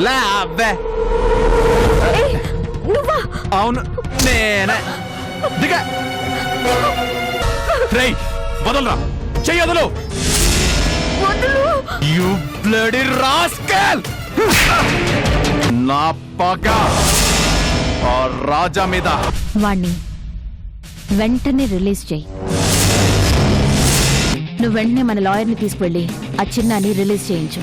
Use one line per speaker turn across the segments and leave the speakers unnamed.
లే అబ్బే
నువ్వా?
అవును నేనే. దిగ. రేయ్ వదలరా. చెయ్యదులు
వదులు.
యు బ్లడీ రాస్కల్ నా పగ. ఆ రాజా మీద.
వాణ్ణి వెంటనే రిలీజ్ చేయి. నువ్వు వెంటనే మన లాయర్ని తీసుకువెళ్ళి ఆ చిన్నాని రిలీజ్ చేయించు.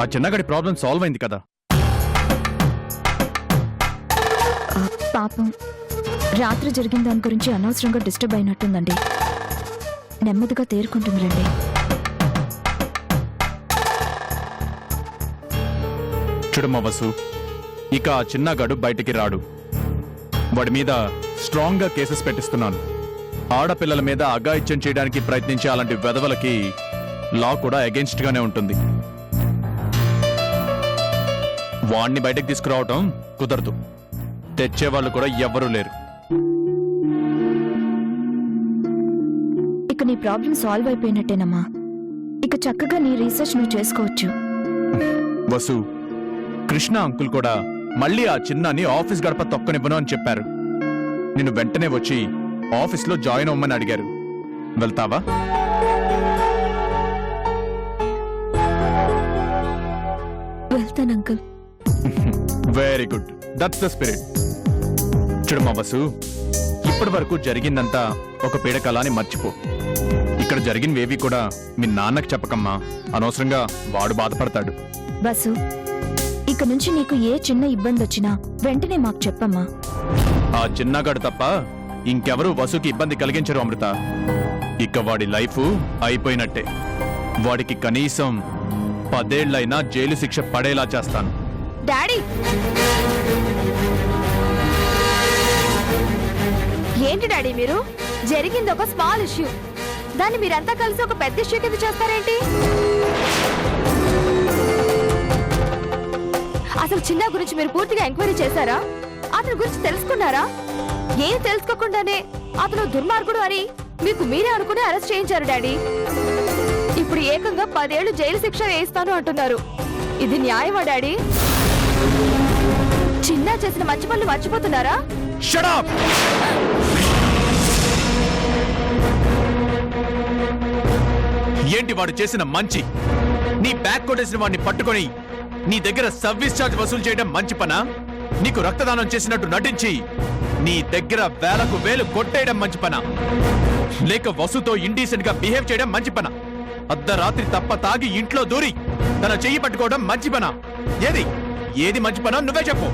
ఆ చిన్నగడి ప్రాబ్లం సాల్వ్ అయింది కదా.
పాపం. రాత్రి జరిగిన దాని గురించి అనవసరంగా డిస్టర్బ్ అయినట్టుందండి. నెమ్మదిగా తేరుకుంటుంది రండి.
చూడమ్మా వసు ఇక ఆ చిన్నగాడు బయటికి రాడు. వాడి మీద స్ట్రాంగ్గా కేసెస్ పెట్టిస్తున్నాను. ఆడపిల్లల మీద అఘాయిత్యం చేయడానికి ప్రయత్నించే అలాంటి వెధవలకి లా కూడా అగేన్స్ట్ గానే ఉంటుంది. వాణ్ణి బయటకు తీసుకురావటం కుదరదు. తెచ్చేవాళ్ళు కూడా ఎవ్వరూ లేరు.
ఇక నీ ప్రాబ్లం సాల్వ్ అయిపోయినట్టేనమ్మా. ఇక చక్కగా నీ రీసెర్చ్ నువ్వు చేసుకోవచ్చు.
వసు కృష్ణ అంకుల్ కూడా మళ్ళీ ఆ చిన్నాని ఆఫీస్ గడప తొక్కనివ్వను అని చెప్పారు. నిన్ను వెంటనే వచ్చి ఆఫీస్లో జాయిన్ అవ్వమని అడిగారు. వెళ్తావా?
వెళ్తాను uncle.
Very good that's the spirit చూడమ్మా వసు ఇప్పటి వరకు జరిగిందంతా ఒక పీడకల అని మర్చిపో. ఇక్కడ జరిగినవేవి కూడా మీ నాన్నకు చెప్పకమ్మా. అనవసరంగా వాడు బాధపడతాడు.
బసు ఇక నుంచి నీకు ఏ చిన్న ఇబ్బంది వచ్చినా వెంటనే మాకు చెప్పమ్మా.
ఆ చిన్నగాడు తప్ప ఇంకెవరూ వసుకి ఇబ్బంది కలిగించరు అమృత. ఇక వాడి లైఫ్ అయిపోయినట్టే. వాడికి కనీసం పదేళ్ళైనా జైలు శిక్ష పడేలా చేస్తాను.
డాడీ! ఏంటి డాడీ మీరు? జరిగింది ఒక స్మాల్ ఇష్యూ. దాన్ని మీరంతా కలిసి ఒక పెద్ద ఇష్యూ కింద చేస్తారేంటి? అసలు చిన్న గురించి మీరు పూర్తిగా ఎంక్వైరీ చేశారా? అతని గురించి తెలుసుకున్నారా? ఏం తెలుసుకోకుండానే అతను దుర్మార్గుడు అని మీకు మీరే అనుకుని అరెస్ట్ చేయించారు డాడీ. ఇప్పుడు ఏకంగా పదేళ్ళు జైలు శిక్ష వేయిస్తాను అంటున్నారు. ఇది న్యాయమా డాడీ? చిన్న చేసిన మంచి పనులు మర్చిపోతున్నారా
షడప్ ఏంటి వాడు చేసిన మంచి? నీ బ్యాగ్ కొట్టేసిన వాడిని పట్టుకొని నీ దగ్గర సర్వీస్ ఛార్జ్ వసూలు చేయడం మంచి పనా? నీకు రక్తదానం చేసినట్టు నటించి నీ దగ్గర వేలకు వేలు కొట్టేయడం మంచి పనా? లేక వసుతో ఇండీసెంట్గా బిహేవ్ చేయడం మంచి పనా? అర్ధరాత్రి తప్ప తాగి ఇంట్లో దూరి తన చెయ్యి పట్టుకోవడం మంచి పనా? ఏది? ఏది మంచి పనో నువ్వే చెప్పు.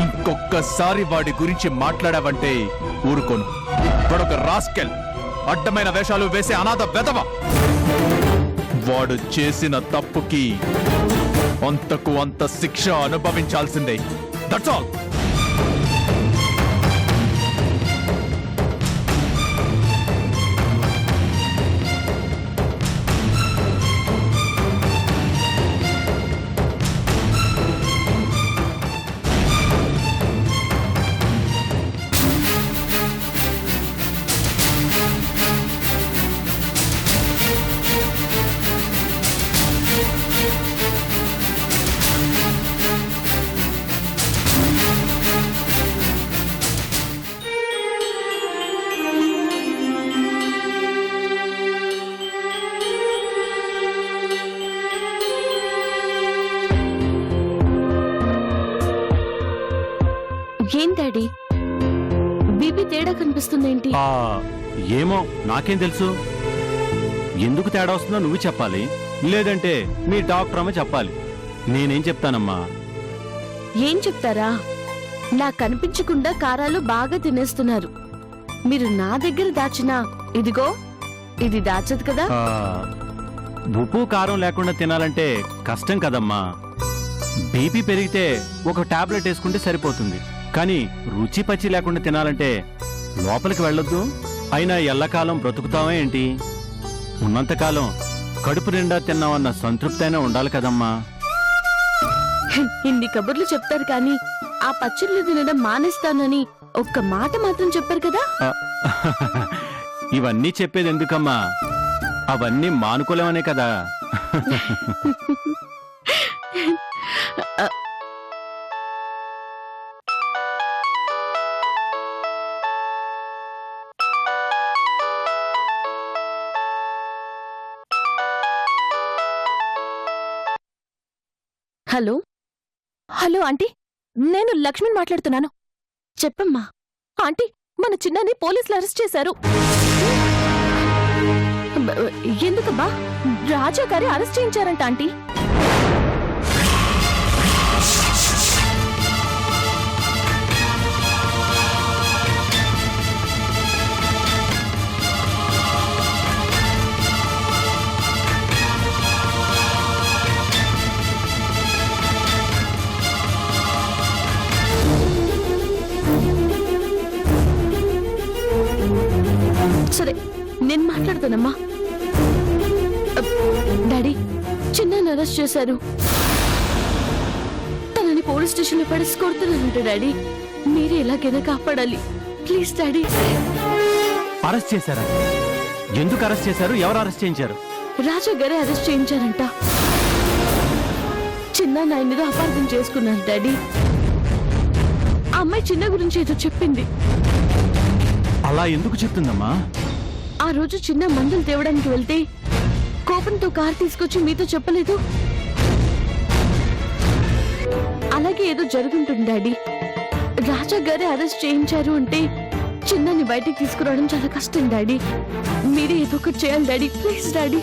ఇంకొక్కసారి వాడి గురించి మాట్లాడావంటే ఊరుకోను. వాడొక రాస్కెల్. అడ్డమైన వేషాలు వేసే అనాథ వెదవ వాడు చేసిన తప్పుకి అంతకు అంత శిక్ష అనుభవించాల్సిందే. దట్స్ ఆల్
కనిపిస్తుంది ఏంటి
ఆ, ఏమో నాకేం తెలుసు. ఎందుకు తేడా వస్తుందో నువ్వు చెప్పాలి. లేదంటే మీ డాక్టర్ అమ్మ చెప్పాలి. నేనేం చెప్తానమ్మా?
ఏం చెప్తారా? నాకు కనిపించకుండా కారాలు బాగా తినేస్తున్నారు. మీరు నా దగ్గర దాచిన ఇదిగో ఇది దాచదు కదా?
ఉప్పు కారం లేకుండా తినాలంటే కష్టం కదమ్మా. బీపీ పెరిగితే ఒక టాబ్లెట్ వేసుకుంటే సరిపోతుంది. కానీ రుచి పచ్చి లేకుండా తినాలంటే లోపలికి వెళ్ళొద్దు. అయినా ఎల్లకాలం బ్రతుకుతావా ఏంటి? ఉన్నంతకాలం కడుపు నిండా తిన్నామన్న సంతృప్తి అయినా ఉండాలి కదమ్మా.
ఇన్ని కబుర్లు చెప్తారు కానీ ఆ పచ్చళ్ళు తినడం మానేస్తానని ఒక్క మాట మాత్రం చెప్పారు కదా?
ఇవన్నీ చెప్పేది ఎందుకమ్మా? అవన్నీ మానుకోలేమనే కదా.
హలో?
Hello aunty. నేను లక్ష్మిని మాట్లాడుతున్నాను.
చెప్పమ్మా.
ఆంటీ మన చిన్నని పోలీసులు అరెస్ట్ చేశారు.
ఎందుకబ్బా?
రాజా గారి అరెస్ట్ చేయించారంట ఆంటీ.
సరే నేను మాట్లాడతానమ్మా. డాడీ చిన్న అరెస్ట్ చేశారు. తనని పోలీస్ స్టేషన్లో పడేసి కొడుతున్నానంట డాడీ. మీరే ఎలాగైనా కాపాడాలి. Please daddy.
అరెస్ట్ చేశారా? ఎందుకు అరెస్ట్ చేశారు? ఎవరు అరెస్ట్ చేయించారు?
రాజా గారే అరెస్ట్ చేయించారంట. చిన్న నాయన మీద అపార్థం చేసుకున్నారు డాడీ. ఆ అమ్మాయి చిన్న గురించి ఏదో చెప్పింది.
అలా ఎందుకు చెప్తుందమ్మా?
ఆ రోజు చిన్న మందులు తేవడానికి వెళ్తే కోపంతో కార్ తీసుకొచ్చి మీతో చెప్పలేదు? అలాగే ఏదో జరుగుంటుంది డాడీ. రాజా గారే అరెస్ట్ చేయించారు అంటే చిన్నని బయటికి తీసుకురావడం చాలా కష్టం డాడీ. మీరే ఏదో ఒకటి చేయాలి డాడీ. Please daddy.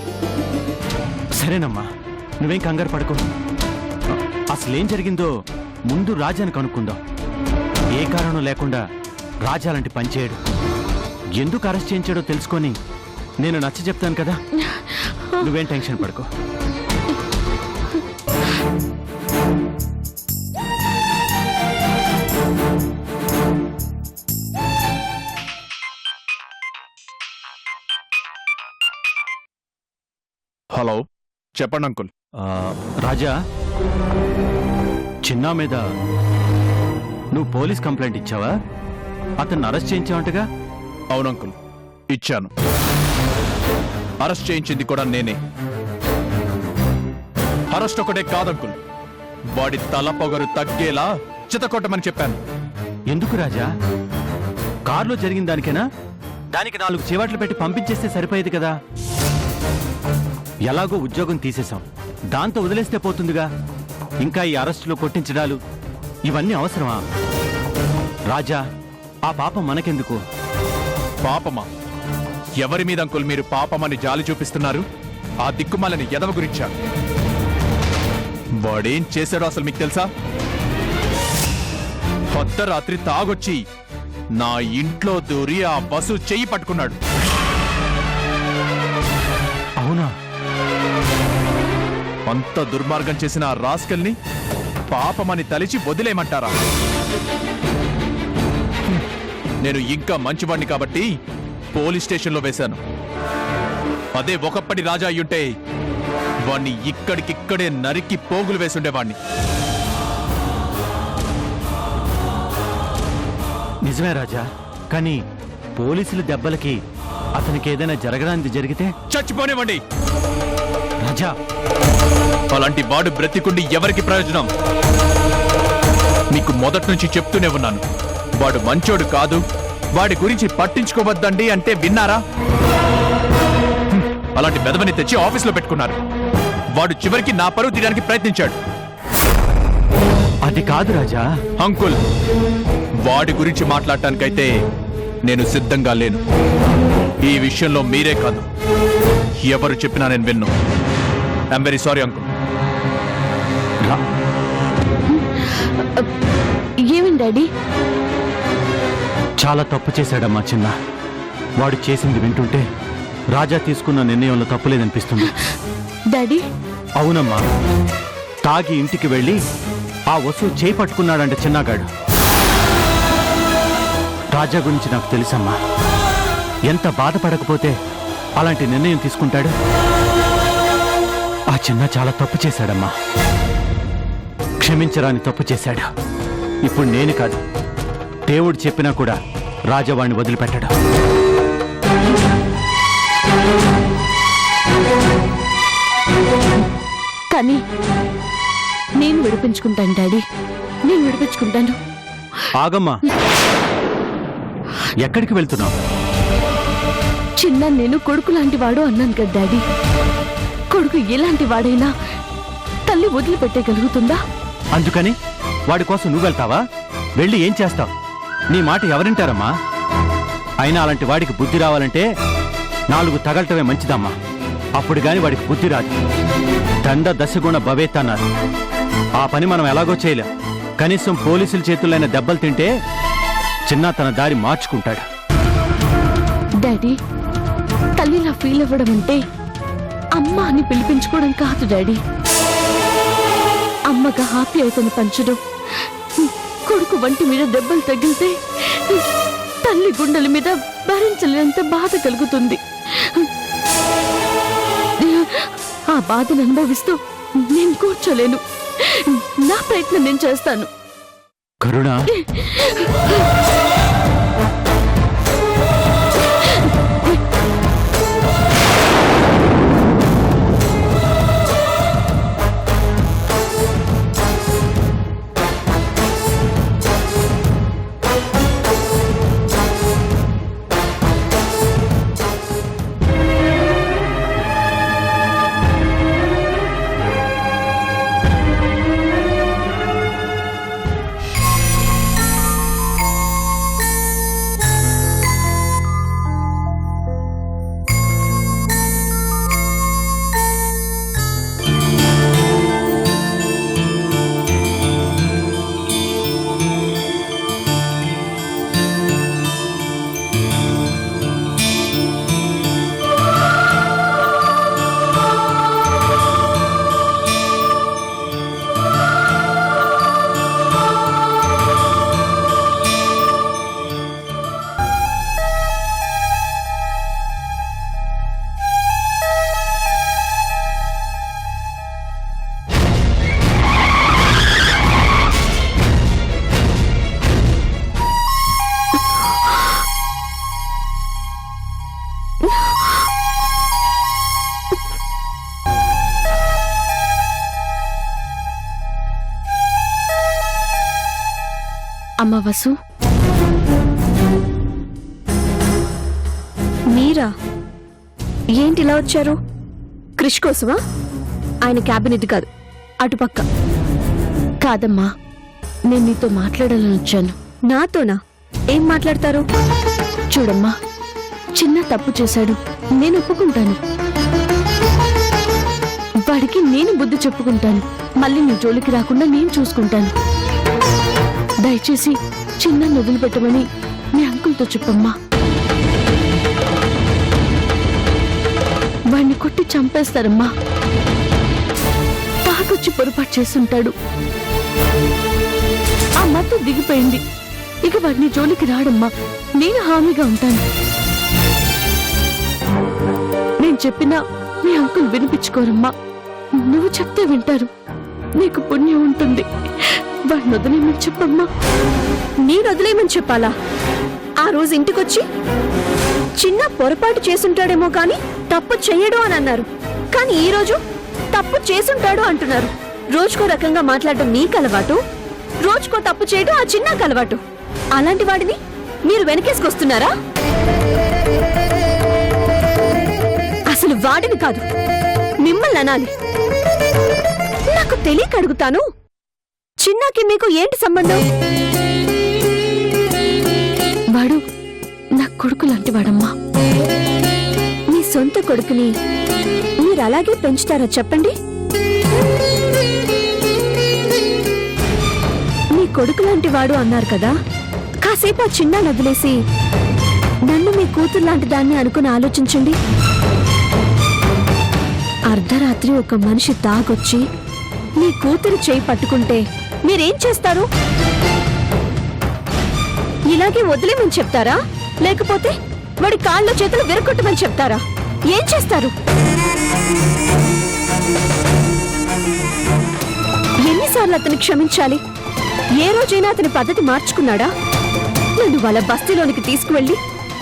సరేనమ్మా. నువ్వేం కంగారు పడుకో. అసలేం జరిగిందో ముందు రాజాని కనుక్కుందాం. ఏ కారణం లేకుండా రాజా లాంటి పని చేయడు. ఎందుకు అరెస్ట్ చేయించాడో తెలుసుకొని నేను నచ్చ చెప్తాను కదా. నువ్వేం టెన్షన్ పడుకో.
హలో చెప్పండి అంకుల్.
రాజా చిన్నా మీద నువ్వు పోలీస్ కంప్లైంట్ ఇచ్చావా? అతన్ని అరెస్ట్ చేయించావంటగా?
అవును అంకుల్ ఇచ్చాను. అరెస్ట్ చేయించింది కూడా నేనే. అరెస్ట్ ఒకటే కాదంకుల్. వాడి తల పొగరు తగ్గేలా చితకొట్టమని చెప్పాను.
ఎందుకు రాజా? కారులో జరిగిన దానికేనా? దానికి నాలుగు చివాట్లు పెట్టి పంపించేస్తే సరిపోయేది కదా. ఎలాగో ఉద్యోగం తీసేశాం. దాంతో వదిలేస్తే పోతుందిగా. ఇంకా ఈ అరెస్టులో కొట్టించడాలు ఇవన్నీ అవసరమా? రాజా ఆ పాపం మనకెందుకు?
పాపమా? ఎవరి మీద అంకుల్ మీరు పాపమని జాలి చూపిస్తున్నారు? ఆ దిక్కుమాలని ఎదవ గురించా? వాడేం చేశాడో అసలు మీకు తెలుసా? కొత్త రాత్రి తాగొచ్చి నా ఇంట్లో దూరి ఆ బస్సు చెయ్యి పట్టుకున్నాడు.
అవునా?
అంత దుర్మార్గం చేసిన ఆ రాస్కల్ని పాపమని తలిచి వదిలేయమంటారా? నేను ఇంకా మంచివాణ్ణి కాబట్టి పోలీస్ స్టేషన్లో వేశాను. అదే ఒకప్పటి రాజా అయ్యుంటే వాణ్ణి ఇక్కడికిక్కడే నరికి పోగులు వేసుండేవాణ్ణి.
నిజమే రాజా కానీ పోలీసుల దెబ్బలకి అతనికి ఏదైనా జరగడానికి జరిగితే?
చచ్చిపోనివ్వండి!
రాజా!
అలాంటి వాడు బ్రతికుండి ఎవరికి ప్రయోజనం? మీకు మొదటి నుంచి చెప్తూనే ఉన్నాను. వాడు మంచోడు కాదు. వాడి గురించి పట్టించుకోవద్దండి అంటే విన్నారా? అలాంటి మెదవని తెచ్చి ఆఫీసులో పెట్టుకున్నారు. వాడు చివరికి నా పరువు తీయడానికి ప్రయత్నించాడు.
అది కాదు రాజా.
అంకుల్ వాడి గురించి మాట్లాడటానికైతే నేను సిద్ధంగా లేను. ఈ విషయంలో మీరే కాదు. ఎవరు చెప్పినా నేను విన్ను. I'm very sorry uncle.
ఏమైంది డాడీ?
చాలా తప్పు చేశాడమ్మా చిన్న. వాడు చేసింది వింటుంటే రాజా తీసుకున్న నిర్ణయంలో తప్పులేదనిపిస్తుంది.
డాడీ?
అవునమ్మా. తాగి ఇంటికి వెళ్ళి ఆ వస్తువు చేయి పట్టుకున్నాడంటే చిన్నగాడు. రాజా గురించి నాకు తెలుసమ్మా. ఎంత బాధపడకపోతే అలాంటి నిర్ణయం తీసుకుంటాడు? ఆ చిన్న చాలా తప్పు చేశాడమ్మా. క్షమించరాని తప్పు చేశాడు. ఇప్పుడు నేను కాదు. దేవుడు చెప్పినా కూడా రాజావాణ్ణి వదిలిపెట్టాడు.
కానీ నేను విడిపించుకుంటాను డాడీ. నేను విడిపించుకుంటాను.
ఆగమ్మా. ఎక్కడికి వెళ్తున్నావు?
చిన్న నేను కొడుకు లాంటి వాడు అన్నాను కదా డాడీ. కొడుకు ఎలాంటి వాడైనా తల్లి వదిలిపెట్టగలుగుతుందా?
అందుకని వాడి కోసం నువ్వు వెళ్తావా? వెళ్ళి ఏం చేస్తావు? నీ మాట ఎవరింటారమ్మా? అయినా అలాంటి వాడికి బుద్ధి రావాలంటే నాలుగు తగలటమే మంచిదమ్మా. అప్పుడు గాని వాడికి బుద్ధి రాదు. దండ దశగుణ భవేత్ అన్నారు. ఆ పని మనం ఎలాగో చేయలేం. కనీసం పోలీసుల చేతులైన దెబ్బలు తింటే చిన్న తన దారి మార్చుకుంటాడు.
డాడీ తల్లిలా ఫీల్ అవ్వడం అంటే అమ్మ అని పిలిపించుకోవడం కాదు డాడీ. అమ్మగా ఆప్యాయతను పంచడం. కొడుకు వంటి మీద దెబ్బలు తగిలితే తల్లి గుండెల మీద భరించలేనంత బాధ కలుగుతుంది. ఆ బాధను అనుభవిస్తూ నేను కూర్చోలేను. నా ప్రయత్నం నేను చేస్తాను.
కరుణ.
అమ్మ వసు
మీరా? ఏంటి ఇలా వచ్చారు? క్రిష్ కోసమా? ఆయన క్యాబినెట్ కాదు అటుపక్క.
కాదమ్మా నేను నీతో మాట్లాడాలని వచ్చాను.
నాతోనా? ఏం మాట్లాడతారు?
చూడమ్మా చిన్న తప్పు చేశాడు నేను ఒప్పుకుంటాను. వాడికి నేను బుద్ధి చెప్పుకుంటాను మళ్ళీ నీ జోలికి రాకుండా నేను చూసుకుంటాను. దయచేసి చిన్న వదిలిపెట్టమని మీ అంకుల్తో చెప్పమ్మా. వాడిని కొట్టి చంపేస్తారమ్మా. తాగొచ్చి పొరపాటు చేస్తుంటాడు. ఆ మత్తు దిగిపోయింది. ఇక వాడిని జోలికి రాడమ్మా. నేను హామీగా ఉంటాను. నేను చెప్పినా మీ అంకుల్ వినిపించుకోరమ్మా. నువ్వు చెప్తే వింటారు. నీకు పుణ్యం ఉంటుంది. వాడిని వదిలేయమని చెప్పమ్మా?
నేను వదిలేయమని చెప్పాలా? ఆ రోజు ఇంటికొచ్చి చిన్న పొరపాటు చేసుంటాడేమో కానీ తప్పు చెయ్యడు అని అన్నారు. కానీ ఈ రోజు తప్పు చేసుంటాడు అంటున్నారు. రోజుకో రకంగా మాట్లాడటం నీకు అలవాటు రోజుకో తప్పు చేయడం ఆ చిన్న అలవాటు. అలాంటి వాడిని మీరు వెనకేసుకొస్తున్నారా? అసలు వాడిని కాదు మిమ్మల్ని అనాలి. నాకు తెలియక అడుగుతాను చిన్నాకి మీకు ఏంటి సంబంధం?
వాడు నా కొడుకు లాంటి వాడమ్మా.
మీ సొంత కొడుకుని మీరు అలాగే పెంచుతారా చెప్పండి? మీ కొడుకు లాంటి వాడు అన్నారు కదా కాసేపు ఆ చిన్న నదిలేసి నన్ను మీ కూతురు లాంటి దాన్ని అనుకుని ఆలోచించండి. అర్ధరాత్రి ఒక మనిషి తాగొచ్చి మీ కూతురు చేయి పట్టుకుంటే మీరేం చేస్తారు? ఇలాగే వదిలేమని చెప్తారా? లేకపోతే వాడి కాళ్ళ చేతులు విరగొట్టమని చెప్తారా? ఏం చేస్తారు? ఎన్నిసార్లు అతని క్షమించాలి? ఏ రోజైనా అతని పద్ధతి మార్చుకున్నాడా? నన్ను వాళ్ళ బస్తీలోనికి తీసుకువెళ్ళి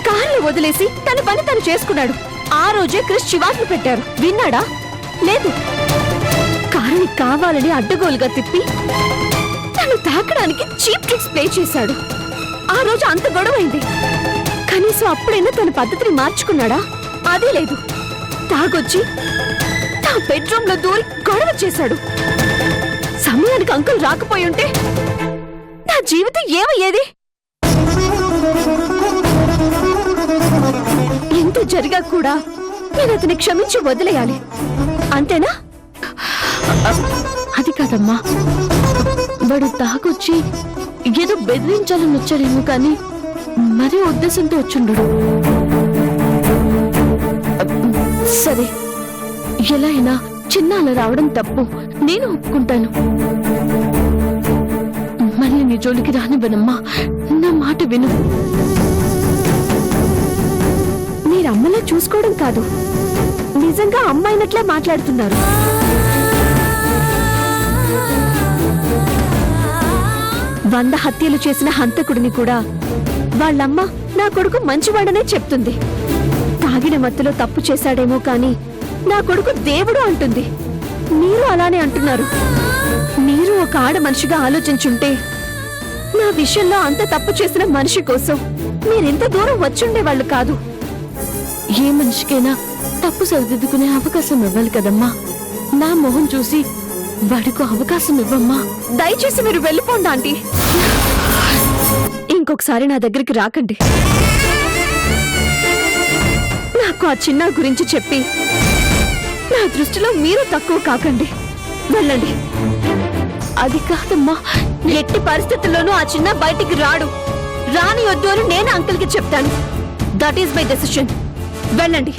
కార్లు వదిలేసి తన పని తను చేసుకున్నాడు. ఆ రోజే క్రిష్ చివాట్లు పెట్టారు. విన్నాడా? లేదు. కారుని కావాలని అడ్డగోలుగా తిప్పి తను తాకడానికి చీప్ ట్రిక్స్ ప్లే చేశాడు. ఆ రోజు అంత గొడవైంది. కనీసం అప్పుడైనా తన పద్ధతిని మార్చుకున్నాడా? అదే లేదు. తాగొచ్చి నా బెడ్రూమ్లో దూరి గొడవ చేశాడు. సమయానికి అంకుల్ రాకపోయి ఉంటే నా జీవితం ఏమయ్యేది? ఎంత జరిగా కూడా నేను అతని క్షమించి వదిలేయాలి. అంతేనా?
అది కాదమ్మా. వాడు తాగొచ్చి ఏదో బెదిరించాలని వచ్చాడేమో కానీ మరీ ఉద్దేశంతో వచ్చుండడు. సరే ఎలా అయినా చిన్న అలా రావడం తప్పు. నేను ఒప్పుకుంటాను. మళ్ళీ నీ జోలికి రానివ్వనమ్మా. నా మాట విను.
మీరు అమ్మలా చూసుకోవడం కాదు. నిజంగా అమ్మాయినట్లే మాట్లాడుతున్నారు. వంద హత్యలు చేసిన హంతకుడిని కూడా వాళ్ళమ్మ నా కొడుకు మంచివాడనే చెప్తుంది. తాగిన మత్తులో తప్పు చేశాడేమో కాని నా కొడుకు దేవుడు అంటుంది. మీరు అలానే అంటున్నారు. మీరు ఒక ఆడ మనిషిగా ఆలోచించుంటే నా విషయంలో అంత తప్పు చేసిన మనిషి కోసం మీరెంత దూరం వచ్చుండేవాళ్ళు కాదు.
ఏ మనిషికైనా తప్పు సరిదిద్దుకునే అవకాశం ఇవ్వాలి కదమ్మా. నా మొహం చూసి వాడికి అవకాశం ఇవ్వమ్మా.
దయచేసి మీరు వెళ్ళిపోండి ఆంటీ. ఇంకొకసారి నా దగ్గరికి రాకండి. నాకు ఆ చిన్న గురించి చెప్పి నా దృష్టిలో మీరు తక్కువ కాకండి. వెళ్ళండి.
అది కాదమ్మా
ఎట్టి పరిస్థితుల్లోనూ ఆ చిన్న బయటికి రాడు. రాని వద్దు అని నేను అంకుల్కి చెప్తాను. దట్ ఈస్ మై డెసిషన్ వెళ్ళండి.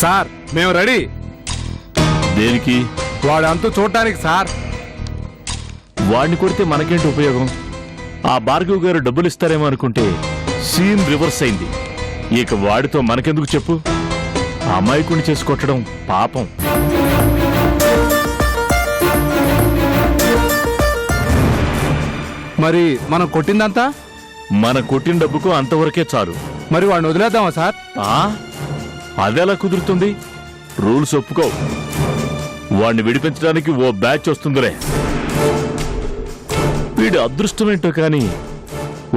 సార్ మేము రెడీ.
దేనికి?
వాడు అంతు చూడటానికి సార్.
వాడిని కొడితే మనకేంటి ఉపయోగం? ఆ భార్గవ్ గారు డబ్బులు ఇస్తారేమో అనుకుంటే సీన్ రివర్స్ అయింది. ఇక వాడితో మనకెందుకు చెప్పు? అమాయకుని చేసి కొట్టడం పాపం.
మరి మనం కొట్టిందంతా?
మన కొట్టిన డబ్బుకు అంతవరకే చాలు.
మరి వాడిని వదిలేద్దామా సార్?
ఆ? అదెలా కుదురుతుంది? రూల్స్ ఒప్పుకో. వాడిని విడిపించడానికి ఓ బ్యాచ్ వస్తుందిలే. వీడి అదృష్టమేంటో కానీ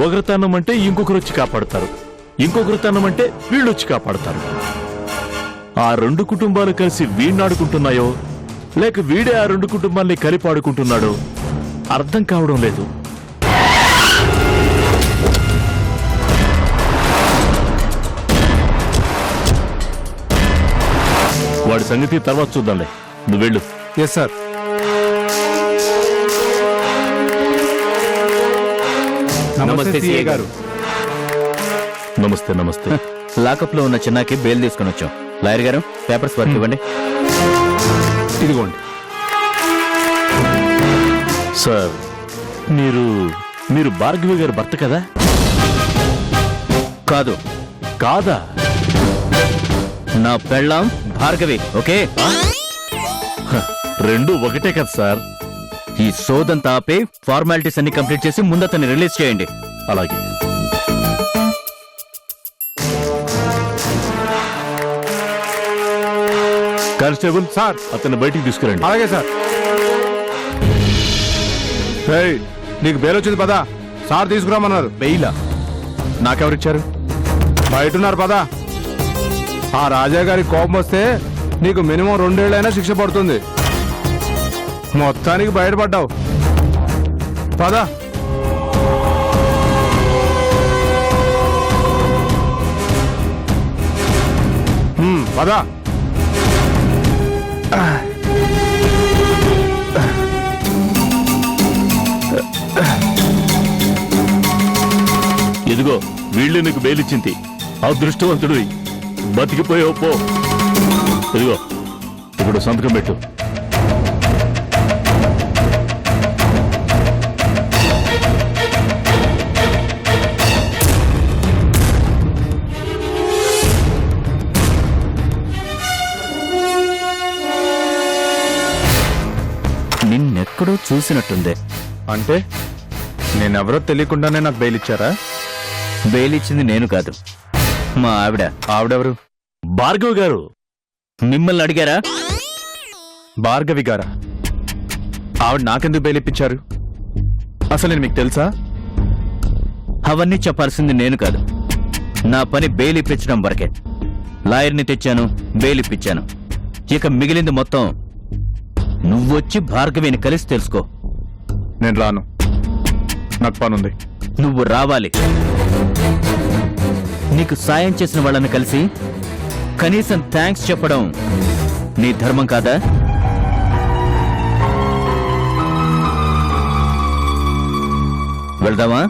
ఒకరితనం అంటే ఇంకొకరు వచ్చి కాపాడతారు. ఇంకొకరితనం అంటే వీళ్ళు వచ్చి కాపాడతారు. ఆ రెండు కుటుంబాలు కలిసి వీణ్ణాడుకుంటున్నాయో లేక వీడే ఆ రెండు కుటుంబాల్ని కలిపి ఆడుకుంటున్నాడో అర్థం కావడం లేదు. వాడి సంగతి తర్వాత చూద్దాంలే. నువ్వు వెళ్ళు.
ఎస్ సార్ నమస్తే సిఏ గారు.
నమస్తే నమస్తే.
లాకప్లో ఉన్న చిన్నాకి బెయిల్ తీసుకుని వచ్చాం. లాయర్ గారు పేపర్స్ వర్క్ ఇవ్వండి.
ఇదిగోండి.
సార్ మీరు మీరు భార్గవి గారి భర్త కదా?
కాదు.
కాదా?
నా పెళ్ళాం భార్గవి ఓకే?
రెండు ఒకటే కదా సార్.
ఈ సోదంతా ఆపి ఫార్మాలిటీస్ అన్ని కంప్లీట్ చేసి ముందు అతన్ని రిలీజ్ చేయండి.
అలాగే. Constable
sir.
అతన్ని బయటికి తీసుకురండి.
అలాగే సార్. ఏయ్, నీకు బెయిల్ వచ్చింది పదా? సార్ తీసుకురామన్నారు.
బెయిలా నాకెవరిచ్చారు?
బయట ఉన్నారు పదా? ఆ రాజా గారి కోపం వస్తే నీకు మినిమం రెండేళ్ళైనా శిక్ష పడుతుంది. మొత్తానికి బయటపడ్డావు. పదా. పద పదా.
ఇదిగో వీళ్ళు నీకు బెయిలిచ్చింది. అదృష్టవంతుడు బతికిపోయావు పో. ఇదిగో ఇప్పుడు సంతకం పెట్టు.
నిన్నెక్కడో చూసినట్టుంది.
అంటే నేనెవరో తెలియకుండానే నాకు బెయిల్ ఇచ్చారా?
బెయిల్ ఇచ్చింది నేను కాదు. మా ఆవిడ.
ఆవిడెవరు?
భార్గవ్ గారు.
మిమ్మల్ని అడిగారా?
భార్గవి గారా? ఆవిడ నాకెందుకు బెయిల్ ఇప్పించారు అసలు నేను మీకు తెలుసా?
అవన్నీ చెప్పాల్సింది నేను కాదు. నా పని బెయిల్ ఇప్పించడం వరకే. లాయర్ని తెచ్చాను బెయిల్ ఇప్పించాను ఇక మిగిలింది మొత్తం నువ్వొచ్చి భార్గవిని కలిసి తెలుసుకో.
నేను రాను. నాకు పనుంది.
నువ్వు రావాలి. నీకు సాయం చేసిన వాళ్ళని కలిసి కనీసం థ్యాంక్స్ చెప్పడం నీ ధర్మం కాదా? వెళ్దామా?